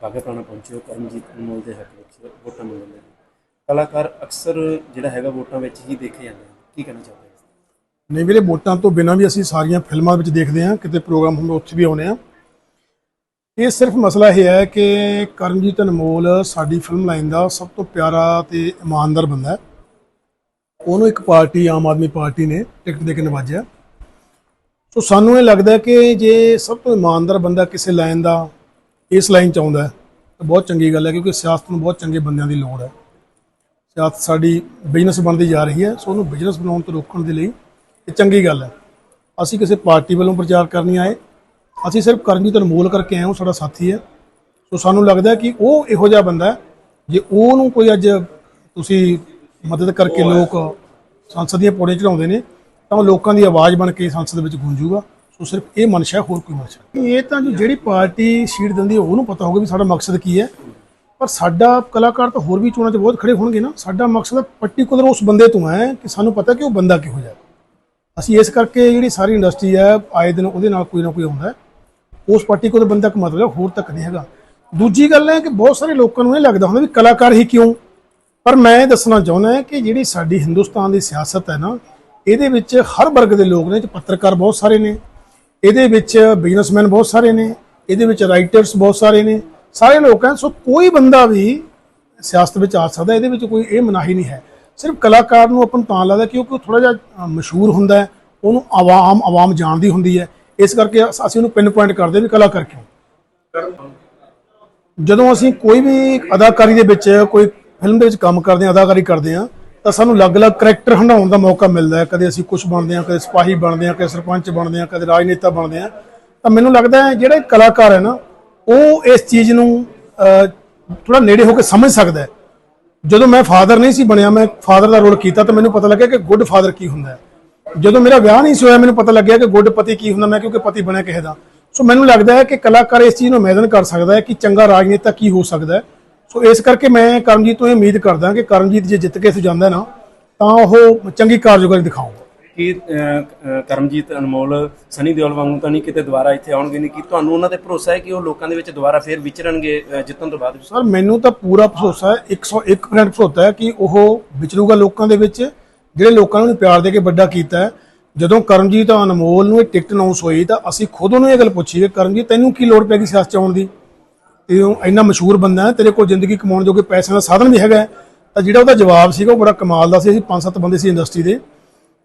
ਪਾਕਿਸਤਾਨ ਪਹੁੰਚੇ ਹੋ ਕਰਮਜੀਤ ਅਨਮੋਲ ਦੇ ਹੱਕ ਵਿੱਚ ਵੋਟਾਂ ਮੰਗਣ ਲਈ। ਕਲਾਕਾਰ ਅਕਸਰ ਜਿਹੜਾ ਹੈਗਾ ਵੋਟਾਂ ਵਿੱਚ ਹੀ ਦੇਖੇ ਜਾਂਦੇ ਹਨ ਕੀ ਕਹਿਣਾ ਚਾਹੁੰਦੇ ਨਹੀਂ ਵੀਰੇ, ਵੋਟਾਂ ਤੋਂ ਬਿਨਾਂ ਵੀ ਅਸੀਂ ਸਾਰੀਆਂ ਫਿਲਮਾਂ ਵਿੱਚ ਦੇਖਦੇ ਹਾਂ, ਕਿਤੇ ਪ੍ਰੋਗਰਾਮ ਹੁੰਦੇ ਉੱਥੇ ਵੀ ਆਉਨੇ ਆ ਇਹ ਸਿਰਫ ਮਸਲਾ ਇਹ ਹੈ ਕਿ ਕਰਮਜੀਤ ਅਨਮੋਲ ਸਾਡੀ ਫਿਲਮ ਲਾਈਨ ਦਾ ਸਭ ਤੋਂ ਪਿਆਰਾ ਤੇ ਇਮਾਨਦਾਰ ਬੰਦਾ ਹੈ। ਉਹਨੂੰ ਇੱਕ ਪਾਰਟੀ, ਆਮ ਆਦਮੀ ਪਾਰਟੀ ਨੇ ਟਿਕਟ ਦੇ ਕੇ ਨਵਾਜਿਆ। ਸੋ ਸਾਨੂੰ ਇਹ ਲੱਗਦਾ ਕਿ ਜੇ ਸਭ ਤੋਂ ਇਮਾਨਦਾਰ ਬੰਦਾ ਕਿਸੇ ਲਾਈਨ ਦਾ ਇਸ ਲਾਈਨ ਚ ਆਉਂਦਾ ਤਾਂ ਬਹੁਤ ਚੰਗੀ ਗੱਲ ਹੈ ਕਿਉਂਕਿ ਸਿਆਸਤ ਨੂੰ ਬਹੁਤ ਚੰਗੇ ਬੰਦਿਆਂ ਦੀ ਲੋੜ ਹੈ। ਸਿਆਸਤ ਸਾਡੀ ਬਿਜ਼ਨਸ ਬਣਦੀ ਜਾ ਰਹੀ ਹੈ ਸੋ ਉਹਨੂੰ ਬਿਜ਼ਨਸ ਬਣਾਉਣ ਤੋਂ ਰੋਕਣ ਦੇ ਲਈ ਇਹ ਚੰਗੀ ਗੱਲ ਹੈ। ਅਸੀਂ ਕਿਸੇ ਪਾਰਟੀ ਵੱਲੋਂ ਪ੍ਰਚਾਰ ਕਰਨ ਨਹੀਂ ਆਏ ਅਸੀਂ ਸਿਰਫ ਕਰਮਜੀਤ ਅਨਮੋਲ ਕਰਕੇ ਆਏ ਹਾਂ ਸਾਡਾ ਸਾਥੀ ਹੈ। ਸੋ ਸਾਨੂੰ ਲੱਗਦਾ ਕਿ ਉਹ ਇਹੋ ਜਿਹਾ ਬੰਦਾ ਹੈ ਜੇ ਉਹਨੂੰ ਕੋਈ ਅੱਜ ਤੁਸੀਂ ਮਦਦ ਕਰਕੇ ਲੋਕ ਸੰਸਦ ਦੀਆਂ ਪੌੜੀਆਂ ਚੜਾਉਂਦੇ ਨੇ ਤਾਂ ਉਹ ਲੋਕਾਂ ਦੀ ਆਵਾਜ਼ ਬਣ ਕੇ ਸੰਸਦ ਵਿੱਚ ਗੂੰਜੂਗਾ। ਸੋ ਸਿਰਫ ਇਹ ਮਨਸ਼ਾ ਹੋਰ ਕੋਈ ਮਨਸ਼ਾ ਇਹ ਤਾਂ ਜੋ ਜਿਹੜੀ ਪਾਰਟੀ ਸੀਟ ਦਿੰਦੀ ਹੈ, ਉਹਨੂੰ ਪਤਾ ਹੋਊਗਾ ਵੀ ਸਾਡਾ ਮਕਸਦ ਕੀ ਹੈ। ਪਰ ਸਾਡਾ ਕਲਾਕਾਰ ਤਾਂ ਹੋਰ ਵੀ ਚੋਣਾਂ 'ਚ ਬਹੁਤ ਖੜੇ ਹੋਣਗੇ ਨਾ। ਸਾਡਾ ਮਕਸਦ ਪਾਰਟਿਕੂਲਰ ਉਸ ਬੰਦੇ ਤੋਂ ਹੈ ਕਿ ਸਾਨੂੰ ਪਤਾ ਕਿ ਉਹ ਬੰਦਾ ਕਿਹੋ ਜਿਹਾ ਅਸੀਂ ਇਸ ਕਰਕੇ ਜਿਹੜੀ ਸਾਰੀ ਇੰਡਸਟਰੀ ਹੈ, ਆਏ ਦਿਨ ਉਹਦੇ ਨਾਲ ਕੋਈ ਨਾ ਕੋਈ ਆਉਂਦਾ ਹੈ। ਉਸ ਪਾਰਟਿਕੂਲਰ ਬੰਦਾ ਦਾ ਮਤਲਬ ਹੋਰ ਤੱਕ ਨਹੀਂ ਹੈਗਾ। ਦੂਜੀ ਗੱਲ ਹੈ ਕਿ ਬਹੁਤ ਸਾਰੇ ਲੋਕਾਂ ਨੂੰ ਇਹ ਲੱਗਦਾ ਹੁੰਦਾ ਵੀ ਕਲਾਕਾਰ ਹੀ ਕਿਉਂ? ਪਰ ਮੈਂ ਇਹ ਦੱਸਣਾ ਚਾਹੁੰਦਾ ਕਿ ਜਿਹੜੀ ਸਾਡੀ ਹਿੰਦੁਸਤਾਨ ਦੀ ਸਿਆਸਤ ਹੈ ਨਾ, ਇਹਦੇ ਵਿੱਚ ਹਰ ਵਰਗ ਦੇ ਲੋਕ ਨੇ 'ਚ ਪੱਤਰਕਾਰ ਬਹੁਤ ਸਾਰੇ ਨੇ। ਇਹਦੇ ਵਿੱਚ ਬਿਜ਼ਨਸਮੈਨ ਬਹੁਤ ਸਾਰੇ ਨੇ, ਇਹਦੇ ਵਿੱਚ ਰਾਈਟਰਸ ਬਹੁਤ ਸਾਰੇ ਨੇ, ਸਾਰੇ ਲੋਕ ਹਨ ਸੋ ਕੋਈ ਬੰਦਾ ਵੀ ਸਿਆਸਤ ਵਿੱਚ ਆ ਸਕਦਾ, ਇਹਦੇ ਵਿੱਚ ਕੋਈ ਇਹ ਮਨਾਹੀ ਨਹੀਂ ਹੈ। ਸਿਰਫ ਕਲਾਕਾਰ ਨੂੰ ਆਪਾਂ ਨੂੰ ਤਾਂ ਲੱਗਦਾ ਕਿਉਂਕਿ ਉਹ ਥੋੜਾ ਜਿਹਾ ਮਸ਼ਹੂਰ ਹੁੰਦਾ ਹੈ, ਉਹਨੂੰ ਆਵਾਮ ਆਵਾਮ ਜਾਣਦੀ ਹੁੰਦੀ ਹੈ। ਇਸ ਕਰਕੇ ਅਸ- ਅਸੀਂ ਉਹਨੂੰ ਪਿੰਨ ਪੁਆਇੰਟ ਕਰਦੇ ਵੀ ਕਲਾਕਾਰ ਕਿਉਂ। ਜਦੋਂ ਅਸੀਂ ਕੋਈ ਵੀ ਅਦਾਕਾਰੀ ਦੇ ਵਿੱਚ, ਕੋਈ ਫਿਲਮ ਦੇ ਵਿੱਚ ਕੰਮ ਕਰਦੇ ਹਾਂ, ਅਦਾਕਾਰੀ ਕਰਦੇ ਹਾਂ ਤਾਂ ਸਾਨੂੰ ਅਲੱਗ-ਅਲੱਗ ਕਰੈਕਟਰ ਹੰਡਾਉਣ ਦਾ ਮੌਕਾ ਮਿਲਦਾ ਹੈ। ਕਦੇ ਅਸੀਂ ਕੁਝ ਬਣਦੇ ਹਾਂ, ਕਦੇ ਸਿਪਾਹੀ ਬਣਦੇ ਹਾਂ, ਕਦੇ ਸਰਪੰਚ ਬਣਦੇ ਹਾਂ, ਕਦੇ ਰਾਜਨੇਤਾ ਬਣਦੇ ਹਾਂ। ਤਾਂ ਮੈਨੂੰ ਲੱਗਦਾ ਹੈ ਜਿਹੜਾ ਕਲਾਕਾਰ ਹੈ ਨਾ, ਉਹ ਇਸ ਚੀਜ਼ ਨੂੰ ਥੋੜਾ ਨੇੜੇ ਹੋ ਕੇ ਸਮਝ ਸਕਦਾ ਹੈ। ਜਦੋਂ ਮੈਂ ਫਾਦਰ ਨਹੀਂ ਸੀ ਬਣਿਆ, ਮੈਂ ਫਾਦਰ ਦਾ ਰੋਲ ਕੀਤਾ, ਤਾਂ ਮੈਨੂੰ ਪਤਾ ਲੱਗਿਆ ਕਿ ਗੁੱਡ ਫਾਦਰ ਕੀ ਹੁੰਦਾ ਹੈ। ਜਦੋਂ ਮੇਰਾ ਵਿਆਹ ਨਹੀਂ ਸੀ ਹੋਇਆ, ਮੈਨੂੰ ਪਤਾ ਲੱਗਿਆ ਕਿ ਗੁੱਡ ਪਤੀ ਕੀ ਹੁੰਦਾ, ਮੈਂ ਕਿਉਂਕਿ ਪਤੀ ਬਣਿਆ ਕਿਸੇ ਦਾ। ਸੋ ਮੈਨੂੰ ਲੱਗਦਾ ਹੈ ਕਿ ਕਲਾਕਾਰ ਇਸ ਚੀਜ਼ ਨੂੰ ਮੈਦਨ ਕਰ ਸਕਦਾ ਹੈ ਕਿ ਚੰਗਾ ਰਾਜਨੇਤਾ ਕੀ ਹੋ ਸਕਦਾ ਹੈ। ਸੋ ਇਸ ਕਰਕੇ ਮੈਂ ਕਰਮਜੀਤ ਤੋਂ ਇਹ ਉਮੀਦ ਕਰਦਾ ਕਿ ਕਰਮਜੀਤ ਜੇ ਜਿੱਤ ਕੇ ਇੱਥੇ ਜਾਂਦਾ ਨਾ ਤਾਂ ਉਹ ਚੰਗੀ ਕਾਰਜਕਾਰੀ ਦਿਖਾਊਗਾ। ਕਿ ਕਰਮਜੀਤ ਅਨਮੋਲ ਸਨੀ ਦਿਓਲ ਵਾਂਗੂ ਤਾਂ ਨਹੀਂ ਕਿਤੇ ਦੁਬਾਰਾ ਇੱਥੇ ਆਉਣਗੇ? ਨਹੀਂ ਕਿ ਤੁਹਾਨੂੰ ਉਹਨਾਂ ਤੇ ਭਰੋਸਾ ਹੈ ਕਿ ਉਹ ਲੋਕਾਂ ਦੇ ਵਿੱਚ ਦੁਬਾਰਾ ਫੇਰ ਵਿਚਰਨਗੇ ਜਿੱਤਣ ਤੋਂ ਬਾਅਦ? ਸਰ ਮੈਨੂੰ ਤਾਂ ਪੂਰਾ ਭਰੋਸਾ ਹੈ 101% ਭਰੋਸਾ ਹੈ ਕਿ ਉਹ ਵਿਚਰੂਗਾ ਲੋਕਾਂ ਦੇ ਵਿੱਚ ਜਿਹੜੇ ਲੋਕਾਂ ਨੂੰ ਪਿਆਰ ਦੇ ਕੇ ਵੱਡਾ ਕੀਤਾ ਹੈ। ਜਦੋਂ ਕਰਮਜੀਤ ਅਨਮੋਲ ਨੂੰ ਇਹ ਟਿਕਟ ਅਨਾਉਂਸ ਹੋਈ ਤਾਂ ਅਸੀਂ ਖੁਦ ਉਹਨੂੰ ਇਹ ਗੱਲ ਪੁੱਛੀ ਕਿ ਕਰਮਜੀਤ ਤੈਨੂੰ ਕੀ ਲੋੜ ਪੈ ਗਈ ਸਿਆਸਤ 'ਚ ਆਉਣ ਦੀ? ਤੇ ਉਹ ਇੰਨਾ ਮਸ਼ਹੂਰ ਬੰਦਾ ਹੈ, ਤੇਰੇ ਕੋਲ ਜ਼ਿੰਦਗੀ ਕਮਾਉਣ ਜੋਗੇ ਪੈਸਿਆਂ ਦਾ ਸਾਧਨ ਵੀ ਹੈਗਾ ਤਾਂ ਜਿਹੜਾ ਉਹਦਾ ਜਵਾਬ ਸੀਗਾ, ਉਹ ਬੜਾ ਕਮਾਲ ਦਾ ਸੀ। ਅਸੀਂ ਪੰਜ ਸੱਤ ਬੰਦੇ ਸੀ ਇੰਡਸਟਰੀ ਦੇ।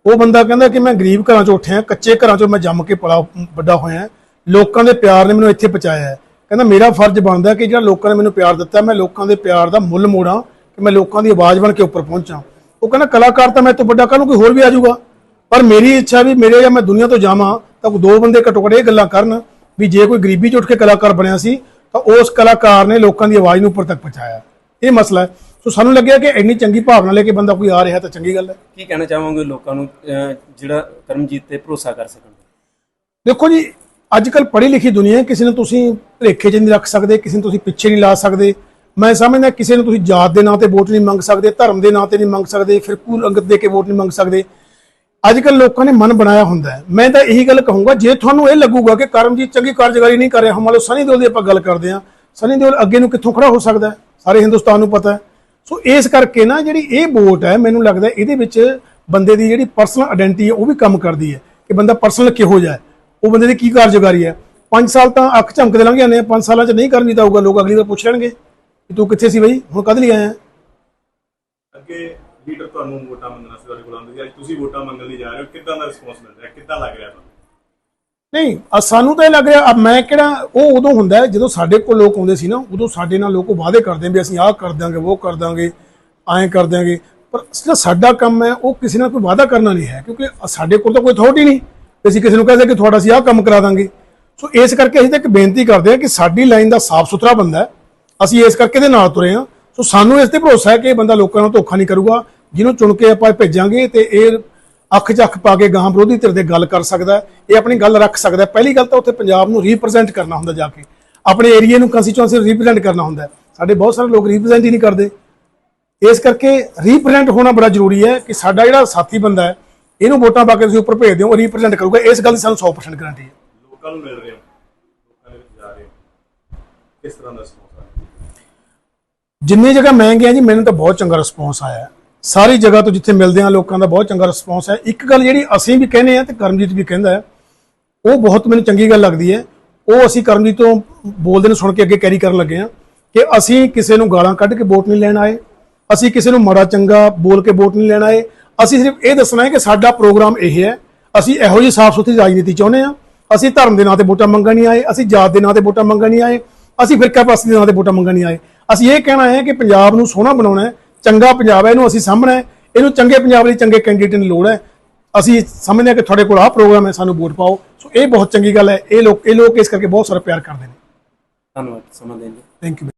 ਉਹ ਬੰਦਾ ਕਹਿੰਦਾ ਕਿ ਮੈਂ ਗਰੀਬ ਘਰਾਂ 'ਚੋਂ ਉੱਠਿਆ, ਕੱਚੇ ਘਰਾਂ 'ਚੋਂ ਮੈਂ ਜੰਮ ਕੇ ਪਲਾ ਵੱਡਾ ਹੋਇਆ। ਲੋਕਾਂ ਦੇ ਪਿਆਰ ਨੇ ਮੈਨੂੰ ਇੱਥੇ ਪਹੁੰਚਾਇਆ ਕਹਿੰਦਾ, ਮੇਰਾ ਫਰਜ਼ ਬਣਦਾ ਕਿ ਜਿਹੜਾ ਲੋਕਾਂ ਨੇ ਮੈਨੂੰ ਪਿਆਰ ਦਿੱਤਾ, ਮੈਂ ਲੋਕਾਂ ਦੇ ਪਿਆਰ ਦਾ ਮੁੱਲ ਮੋੜਾਂ, ਕਿ ਮੈਂ ਲੋਕਾਂ ਦੀ ਆਵਾਜ਼ ਬਣ ਕੇ ਉੱਪਰ ਪਹੁੰਚਾਂ। ਉਹ ਕਹਿੰਦਾ, ਕਲਾਕਾਰ ਤਾਂ ਮੈਂ ਤੋਂ ਵੱਡਾ, ਕੱਲ੍ਹ ਨੂੰ ਕੋਈ ਹੋਰ ਵੀ ਆ ਜਾਊਗਾ। ਪਰ ਮੇਰੀ ਇੱਛਾ ਵੀ ਮੇਰੇ ਜਾਂ ਮੈਂ ਦੁਨੀਆ ਤੋਂ ਜਾਵਾਂ, ਤਾਂ ਦੋ ਬੰਦੇ ਘੱਟੋ ਘੱਟ ਇਹ ਗੱਲਾਂ ਕਰਨ ਵੀ ਜੇ ਕੋਈ ਗਰੀਬੀ 'ਚ ਉੱਠ ਕੇ ਕਲਾਕਾਰ ਬਣਿਆ ਸੀ ਤਾਂ ਉਸ ਕਲਾਕਾਰ ਨੇ ਲੋਕਾਂ ਦੀ ਆਵਾਜ਼ ਨੂੰ ਉੱਪਰ ਤੱਕ ਪਹੁੰਚਾਇਆ। ਇਹ ਮਸਲਾ ਹੈ। ਸੋ ਸਾਨੂੰ ਲੱਗਿਆ ਕਿ ਇੰਨੀ ਚੰਗੀ ਭਾਵਨਾ ਲੈ ਕੇ ਬੰਦਾ ਕੋਈ ਆ ਰਿਹਾ ਤਾਂ ਚੰਗੀ ਗੱਲ ਹੈ। ਕੀ ਕਹਿਣਾ ਚਾਹੋਗੇ ਲੋਕਾਂ ਨੂੰ ਜਿਹੜਾ ਕਰਮਜੀਤ ਤੇ ਭਰੋਸਾ ਕਰ ਸਕਣ? ਦੇਖੋ ਜੀ ਅੱਜ ਕੱਲ ਪੜ੍ਹੀ ਲਿਖੀ ਦੁਨੀਆ ਕਿਸੇ ਨੂੰ ਤੁਸੀਂ ਭਲੇਖੇ 'ਚ ਨਹੀਂ ਰੱਖ ਸਕਦੇ ਕਿਸੇ ਨੂੰ ਤੁਸੀਂ ਪਿੱਛੇ ਨਹੀਂ ਲਾ ਸਕਦੇ। ਮੈਂ ਸਮਝਦਾ ਕਿਸੇ ਨੂੰ ਤੁਸੀਂ ਜਾਤ ਦੇ ਨਾਂ ਤੇ ਵੋਟ ਨਹੀਂ ਮੰਗ ਸਕਦੇ ਧਰਮ ਦੇ ਨਾਂ ਤੇ ਨਹੀਂ ਮੰਗ ਸਕਦੇ ਫਿਰਕੂ ਰੰਗਤ ਦੇ ਕੇ ਵੋਟ ਨਹੀਂ ਮੰਗ ਸਕਦੇ। ਅੱਜ ਕੱਲ ਲੋਕਾਂ ਨੇ ਮਨ ਬਣਾਇਆ ਹੁੰਦਾ ਹੈ। ਮੈਂ ਤਾਂ ਇਹੀ ਗੱਲ ਕਹੂੰਗਾ, ਜੇ ਤੁਹਾਨੂੰ ਇਹ ਲੱਗੂਗਾ ਕਿ ਕਰਮਜੀਤ ਚੰਗੀ ਕਾਰਜਕਾਰੀ ਨਹੀਂ ਕਰ ਰਿਹਾ, ਹਮ ਲੋ ਸਨੀ ਦਿਓਲ ਦੀ ਆਪਾਂ ਗੱਲ ਕਰਦੇ ਹਾਂ। ਸਨੀ ਦਿਓਲ ਅੱਗੇ ਨੂੰ ਕਿੱਥੋਂ ਖੜਾ ਹੋ ਸਕਦਾ ਸਾਰੇ ਹਿੰਦੁਸਤਾਨ ਨੂੰ ਪਤਾ ਹੈ। ਸੋ ਇਸ ਕਰਕੇ ਨਾ ਜਿਹੜੀ ਇਹ ਵੋਟ ਹੈ, ਮੈਨੂੰ ਲੱਗਦਾ ਇਹਦੇ ਵਿੱਚ ਬੰਦੇ ਦੀ ਜਿਹੜੀ ਪਰਸਨਲ ਆਇਡੈਂਟੀ ਹੈ, ਉਹ ਵੀ ਕੰਮ ਕਰਦੀ ਹੈ ਕਿ ਬੰਦਾ ਪਰਸਨਲ ਕਿਹੋ ਜਿਹਾ ਹੈ। ਉਹ ਬੰਦੇ ਦੀ ਕੀ ਕਾਰਜਕਾਰੀ ਹੈ? 5 ਸਾਲ ਤਾਂ ਅੱਖ ਝਮਕਦੇ ਲੰਘ ਜਾਂਦੇ ਆ 5 ਸਾਲਾਂ 'ਚ ਨਹੀਂ ਕਰਨੀ ਤਾਂ ਆਊਗਾ, ਲੋਕ ਅਗਲੀ ਵਾਰ ਪੁੱਛ ਲੈਣਗੇ ਕਿ ਤੂੰ ਕਿੱਥੇ ਸੀ ਬਈ? ਹੁਣ ਕਦ ਲਈ ਆਇਆ ਤੁਹਾਨੂੰ ਵੋਟਾਂ ਮੰਗਣਾ ਸੀ ਤੁਹਾਡੇ ਕੋਲ ਆਉਂਦੇ ਸੀ? ਅੱਜ ਤੁਸੀਂ ਵੋਟਾਂ ਮੰਗਣ ਲਈ ਜਾ ਰਹੇ ਹੋ, ਕਿੱਦਾਂ ਦਾ ਰਿਸਪੌਂਸ ਮਿਲ ਰਿਹਾ? ਕਿੱਦਾਂ ਲੱਗ ਰਿਹਾ ਤੁਹਾਨੂੰ? ਨਹੀਂ, ਅ, ਸਾਨੂੰ ਤਾਂ ਇਹ ਲੱਗ ਰਿਹਾ ਅਬ ਮੈਂ ਕਿਹੜਾ, ਉਹ ਉਦੋਂ ਹੁੰਦਾ ਹੈ, ਜਦੋਂ ਸਾਡੇ ਕੋਲ ਲੋਕ ਆਉਂਦੇ ਸੀ ਨਾ, ਉਦੋਂ ਸਾਡੇ ਨਾਲ ਲੋਕ ਵਾਅਦੇ ਕਰਦੇ ਵੀ ਅਸੀਂ ਆਹ ਕਰ ਦਾਂਗੇ ਉਹ ਕਰ ਦਾਂਗੇ ਐਂ ਕਰ ਦਾਂਗੇ ਪਰ ਜਿਹੜਾ ਸਾਡਾ ਕੰਮ ਹੈ, ਉਹ ਕਿਸੇ ਨਾਲ ਕੋਈ ਵਾਅਦਾ ਕਰਨਾ ਨਹੀਂ ਹੈ, ਕਿਉਂਕਿ ਸਾਡੇ ਕੋਲ ਤਾਂ ਕੋਈ ਅਥਾਰਟੀ ਨਹੀਂ ਕਿ ਅਸੀਂ ਕਿਸੇ ਨੂੰ ਕਹਿ ਕਹਿੰਦੇ ਕਿ ਤੁਹਾਡਾ ਅਸੀਂ ਆਹ ਕੰਮ ਕਰਾ ਦਾਂਗੇ ਸੋ ਇਸ ਕਰਕੇ ਅਸੀਂ ਤਾਂ ਇੱਕ ਬੇਨਤੀ ਕਰਦੇ ਹਾਂ ਕਿ ਸਾਡੀ ਲਾਈਨ ਦਾ ਸਾਫ਼ ਸੁਥਰਾ ਬੰਦਾ ਹੈ, ਅਸੀਂ ਇਸ ਕਰਕੇ ਦੇ ਨਾਲ ਤੁਰੇ ਹਾਂ। ਸੋ ਸਾਨੂੰ ਇਸ ਤੇ ਭਰੋਸਾ ਹੈ ਕਿ ਇਹ ਬੰਦਾ ਲੋਕਾਂ ਨੂੰ ਧੋਖਾ ਨਹੀਂ ਕਰੂਗਾ ਜਿਹਨੂੰ ਚੁਣ ਕੇ ਆਪਾਂ ਭੇਜਾਂਗੇ ਤੇ ਇਹ ਅੱਖ 'ਚ ਅੱਖ ਪਾ ਕੇ ਗਾਂ ਵਿਰੋਧੀ ਧਿਰ ਦੇ ਗੱਲ ਕਰ ਸਕਦਾ ਇਹ ਆਪਣੀ ਗੱਲ ਰੱਖ ਸਕਦਾ। ਪਹਿਲੀ ਗੱਲ ਤਾਂ ਉੱਥੇ ਪੰਜਾਬ ਨੂੰ ਰਿਪਰੈਜ਼ੈਂਟ ਕਰਨਾ ਹੁੰਦਾ ਜਾ ਕੇ। ਆਪਣੇ ਏਰੀਆ ਨੂੰ ਕੰਸਟੀਚੁਐਂਸੀ ਰਿਪਰੈਜ਼ੈਂਟ ਕਰਨਾ ਹੁੰਦਾ। ਸਾਡੇ ਬਹੁਤ ਸਾਰੇ ਲੋਕ ਰਿਪਰੈਜ਼ੈਂਟ ਹੀ ਨਹੀਂ ਕਰਦੇ। ਇਸ ਕਰਕੇ ਰਿਪਰੈਜ਼ੈਂਟ ਹੋਣਾ ਬੜਾ ਜ਼ਰੂਰੀ ਹੈ ਕਿ ਸਾਡਾ ਜਿਹੜਾ ਸਾਥੀ ਬੰਦਾ ਹੈ ਇਹਨੂੰ ਵੋਟਾਂ ਪਾ ਕੇ ਤੁਸੀਂ ਉੱਪਰ ਭੇਜ ਦਿਓ ਉਹ ਰਿਪਰੈਜ਼ੈਂਟ ਕਰੂਗਾ। ਇਸ ਗੱਲ ਦੀ ਸਾਨੂੰ 100% ਗਾਰੰਟੀ ਹੈ। ਲੋਕਾਂ ਨੂੰ ਮਿਲ ਰਹੇ ਹੋ? ਲੋਕਾਂ ਦੇ ਵਿੱਚ ਜਾ ਰਹੇ ਕਿਸ ਤਰ੍ਹਾਂ ਦਾ ਰਿਸਪੌਂਸ ਆ ਜਿੰਨੀ ਜਗ੍ਹਾ ਮੈਂ ਗਿਆ ਜੀ ਮੈਨੂੰ ਤਾਂ ਬਹੁਤ ਚੰਗਾ ਰਿਸਪੌਂਸ ਆਇਆ। ਸਾਰੀ ਜਗ੍ਹਾ ਤੋਂ ਜਿੱਥੇ ਮਿਲਦੇ ਆ ਲੋਕਾਂ ਦਾ ਬਹੁਤ ਚੰਗਾ ਰਿਸਪੌਂਸ ਹੈ। ਇੱਕ ਗੱਲ ਜਿਹੜੀ ਅਸੀਂ ਵੀ ਕਹਿੰਦੇ ਆ ਤੇ ਕਰਮਜੀਤ ਵੀ ਕਹਿੰਦਾ ਹੈ, ਉਹ ਬਹੁਤ ਮੈਨੂੰ ਚੰਗੀ ਗੱਲ ਲੱਗਦੀ ਹੈ। ਉਹ ਅਸੀਂ ਕਰਮਜੀਤ ਤੋਂ ਬੋਲਦੇ ਨੂੰ ਸੁਣ ਕੇ ਅੱਗੇ ਕੈਰੀ ਕਰਨ ਲੱਗੇ ਆ ਕਿ ਅਸੀਂ ਕਿਸੇ ਨੂੰ ਗਾਲਾਂ ਕੱਢ ਕੇ ਵੋਟ ਨਹੀਂ ਲੈਣ ਆਏ, ਅਸੀਂ ਕਿਸੇ ਨੂੰ ਮਾੜਾ ਚੰਗਾ ਬੋਲ ਕੇ ਵੋਟ ਨਹੀਂ ਲੈਣ ਆਏ। ਅਸੀਂ ਸਿਰਫ ਇਹ ਦੱਸਣਾ ਹੈ ਕਿ ਸਾਡਾ ਪ੍ਰੋਗਰਾਮ ਇਹ ਹੈ, ਅਸੀਂ ਇਹੋ ਜਿਹੀ ਸਾਫ਼ ਸੁਥਰੀ ਰਾਜਨੀਤੀ ਚਾਹੁੰਦੇ ਆ ਅਸੀਂ ਧਰਮ ਦੇ ਨਾਂ ਤੇ ਵੋਟਾਂ ਮੰਗਣ ਨਹੀਂ ਆਏ, ਅਸੀਂ ਜਾਤ ਦੇ ਨਾਂ ਤੇ ਵੋਟਾਂ ਮੰਗਣ ਨਹੀਂ ਆਏ, ਅਸੀਂ ਫਿਰਕਾ ਪ੍ਰਸਤੀ ਦੇ ਨਾਂ ਤੇ ਵੋਟਾਂ ਮੰਗਣ ਨਹੀਂ ਆਏ। ਅਸੀਂ ਇਹ ਕਹਿਣਾ ਹੈ ਕਿ ਪੰਜਾਬ ਨੂੰ ਸੋਹਣਾ ਬਣਾਉਣਾ ਹੈ ਚੰਗਾ ਪੰਜਾਬ ਹੈ ਇਹਨੂੰ ਅਸੀਂ ਸਾਹਮਣਾ ਇਹਨੂੰ ਚੰਗੇ ਪੰਜਾਬ ਲਈ ਚੰਗੇ ਕੈਂਡੀਡੇਟ ਦੀ ਲੋੜ ਹੈ। ਅਸੀਂ ਸਮਝਦੇ ਹਾਂ ਕਿ ਤੁਹਾਡੇ ਕੋਲ ਆਹ ਪ੍ਰੋਗਰਾਮ ਹੈ ਸਾਨੂੰ ਵੋਟ ਪਾਓ। ਸੋ ਇਹ ਬਹੁਤ ਚੰਗੀ ਗੱਲ ਹੈ। ਇਹ ਲੋਕ ਇਹ ਲੋਕ ਇਸ ਕਰਕੇ ਬਹੁਤ ਸਾਰਾ ਪਿਆਰ ਕਰਦੇ ਨੇ। ਧੰਨਵਾਦ ਸਮਾਂ ਦੇਣ ਲਈ। Thank you